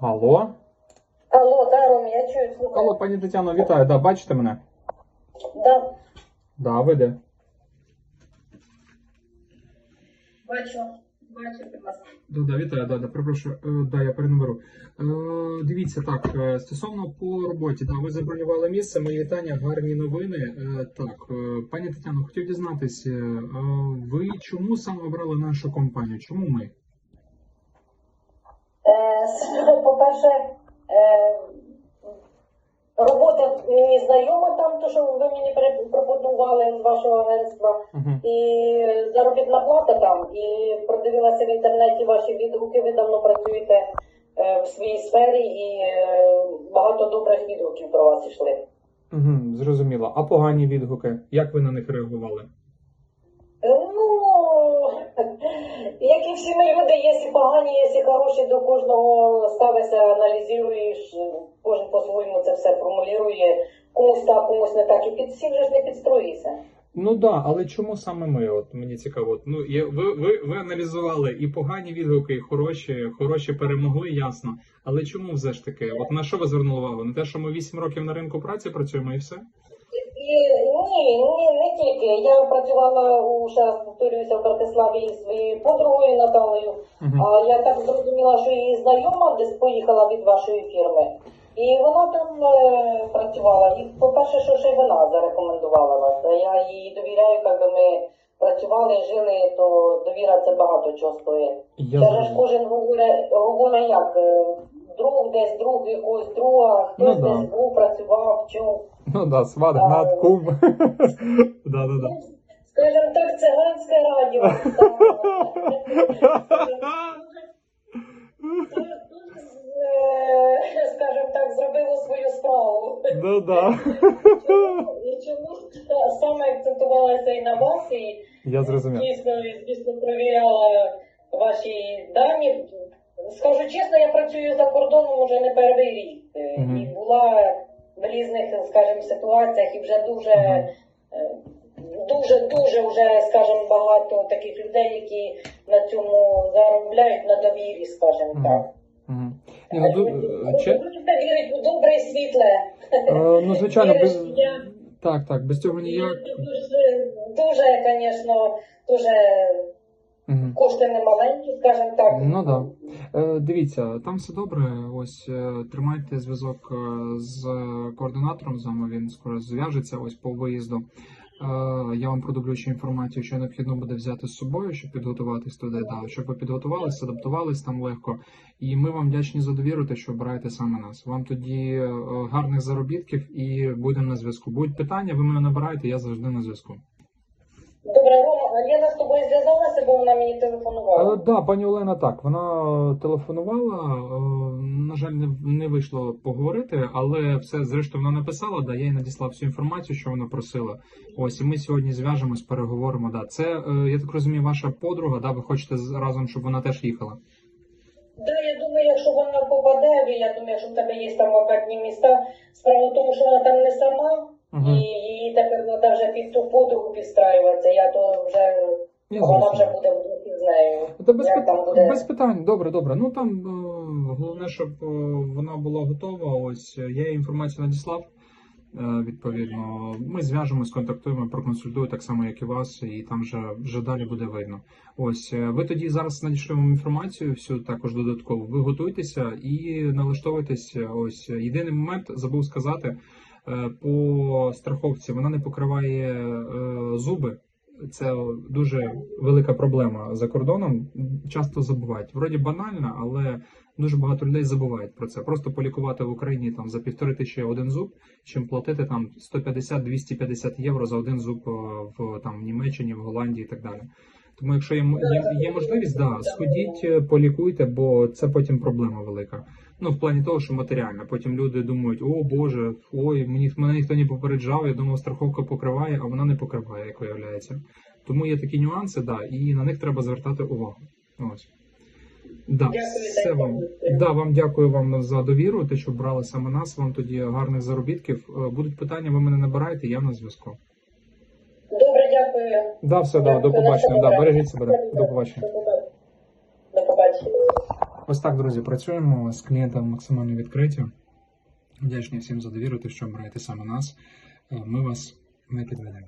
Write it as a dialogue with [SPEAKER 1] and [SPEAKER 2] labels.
[SPEAKER 1] Алло?
[SPEAKER 2] Алло, да, Ром, я чую, слухаю.
[SPEAKER 1] Алло, пані Тетяно, вітаю. Да, бачите мене?
[SPEAKER 2] Да,
[SPEAKER 1] Да, ви де?
[SPEAKER 2] бачу, бачу вас.
[SPEAKER 1] Да, да, вітаю, да, да, перепрошую. Е, да, я перенаберу. Е, дивіться, так, е, стосовно по роботі, да, ви забронювали місце, мої вітання, гарні новини. Е, так, е, пані Тетяно, хотів дізнатись, е, е, ви чому саме обрали нашу компанію? Чому ми?
[SPEAKER 2] Е, по-перше, е, робота мені знайома там, то, що ви мені пропонували з вашого агентства. І заробітна плата там, і продивилася в інтернеті ваші відгуки, ви давно працюєте е, в своїй сфері і багато добрих відгуків про вас йшли.
[SPEAKER 1] Угу, зрозуміло. А погані відгуки? Як ви на них реагували?
[SPEAKER 2] Ну, як і всі ми люди, є погані, є хороші, до кожного ставишся, аналізуєш, кожен по-своєму це все формулює, комусь так, комусь не так, і під всім же ж не підстроїшся.
[SPEAKER 1] Ну да, але чому саме ми? От мені цікаво. Ну є, ви, ви, ви аналізували і погані відгуки, і хороші, хороші перемогли, ясно. Але чому все ж таки? От на що ви звернули увагу? На те, що ми 8 років на ринку праці працюємо і все?
[SPEAKER 2] І, ні, ні, не тільки. Я працювала у ще раз повторююся в Братиславі із своєю подругою Наталею.
[SPEAKER 1] Угу.
[SPEAKER 2] А я так зрозуміла, що її знайома десь поїхала від вашої фірми. І вона там е, працювала. І по-перше, що ще й вона зарекомендувала вас. Я їй довіряю, якби ми працювали, жили, то довіра це багато чого стоїть.
[SPEAKER 1] Я
[SPEAKER 2] Це ж
[SPEAKER 1] зрозумів.
[SPEAKER 2] кожен говорить, говорить як е, друг десь, друг якогось друга, хтось
[SPEAKER 1] Ну да.
[SPEAKER 2] десь був, працював, чув.
[SPEAKER 1] Ну да, сват, гнат, кум. да, да, да.
[SPEAKER 2] Скажем так, циганське радіо. Е, Скажем так, зробило свою справу.
[SPEAKER 1] Ну да.
[SPEAKER 2] І чому саме акцентувалася і на вас, і
[SPEAKER 1] Я зрозумів.
[SPEAKER 2] дійсно, звісно, провіряла ваші дані. Скажу чесно, я працюю за кордоном уже не перший рік. Е,
[SPEAKER 1] Мгм.
[SPEAKER 2] І була в різних, скажімо, ситуаціях, і вже дуже,
[SPEAKER 1] Мгм.
[SPEAKER 2] е, дуже, дуже вже, скажімо, багато таких людей, які на цьому заробляють на довірі, скажімо так.
[SPEAKER 1] Угу. Ні, ну, ду- е, че-
[SPEAKER 2] у добре і світле.
[SPEAKER 1] е, ну, звичайно, без...
[SPEAKER 2] я-
[SPEAKER 1] так, так, без цього ніяк.
[SPEAKER 2] Дуже, дуже, звісно, дуже
[SPEAKER 1] Угу.
[SPEAKER 2] кошти не маленькі, скажімо так.
[SPEAKER 1] Ну да. Е, дивіться, там все добре. Ось е, тримайте зв'язок е, з координатором з вами. Він скоро зв'яжеться ось по виїзду. Е, я вам продублю ще інформацію, що необхідно буде взяти з собою, щоб підготуватись туди. Да, щоб ви підготувалися, адаптувались там легко. І ми вам вдячні за довіру, те, що обираєте саме нас. Вам тоді гарних заробітків і будемо на зв'язку. Будуть питання, ви мене набираєте, я завжди на зв'язку.
[SPEAKER 2] Добре, Рома, Лена з тобою зв'язалася, бо вона мені телефонувала.
[SPEAKER 1] Е, да, пані Олена, так. Вона телефонувала. е, На жаль, не, не вийшло поговорити, але все зрештою вона написала. Да, я їй надіслав всю інформацію, що вона просила. Ось і ми сьогодні зв'яжемось, переговоримо. Да, це е, я так розумію, ваша подруга. Да, ви хочете з- разом, щоб вона теж їхала.
[SPEAKER 2] Да, я думаю, якщо вона попаде, я думаю, що в тебе є там вакантні міста. Справа в тому, що вона там не сама,
[SPEAKER 1] Угу.
[SPEAKER 2] і її тепер треба вже під ту подругу підстраюватися. Я то вже
[SPEAKER 1] Я
[SPEAKER 2] вона вже буде в духі з нею.
[SPEAKER 1] Та без, пит-
[SPEAKER 2] там буде?
[SPEAKER 1] без питань, добре, добре. Ну там е, головне, щоб е, вона була готова. Ось е, я їй інформацію надіслав. Відповідно, ми зв'яжемось, контактуємо, проконсультую так само, як і вас, і там вже вже далі буде видно. Ось ви тоді зараз вам інформацію, всю також додатково. Ви готуйтеся і налаштовуйтесь. Ось єдиний момент забув сказати по страховці. Вона не покриває е, зуби. Це дуже велика проблема за кордоном. Часто забувають. Вроді банально, але дуже багато людей забувають про це. Просто полікувати в Україні там за півтори тисячі один зуб, чим платити там 150-250 євро за один зуб е, в там в Німеччині, в Голландії і так далі. Тому, якщо є, є, є можливість, да, сходіть, е, полікуйте, бо це потім проблема велика. Ну, в плані того, що матеріально. Потім люди думають, о Боже, ой, мені мене ніхто не попереджав, я думав, страховка покриває, а вона не покриває, як виявляється. Тому є такі нюанси, да, і на них треба звертати увагу. Ось. Да,
[SPEAKER 2] Дякую,
[SPEAKER 1] все вам. Да, вам дякую вам за довіру, те, що брали саме нас. Вам тоді гарних заробітків. Е, Будуть питання, ви мене набираєте, я на зв'язку.
[SPEAKER 2] Дякую.
[SPEAKER 1] Да, все, да, до побачення. Да, бережіть себе. До побачення.
[SPEAKER 2] До побачення.
[SPEAKER 1] Ось так, друзі, працюємо з клієнтами максимально відкриті. Вдячні всім за довіру, те, що обираєте саме нас. Е, Ми вас не підведемо.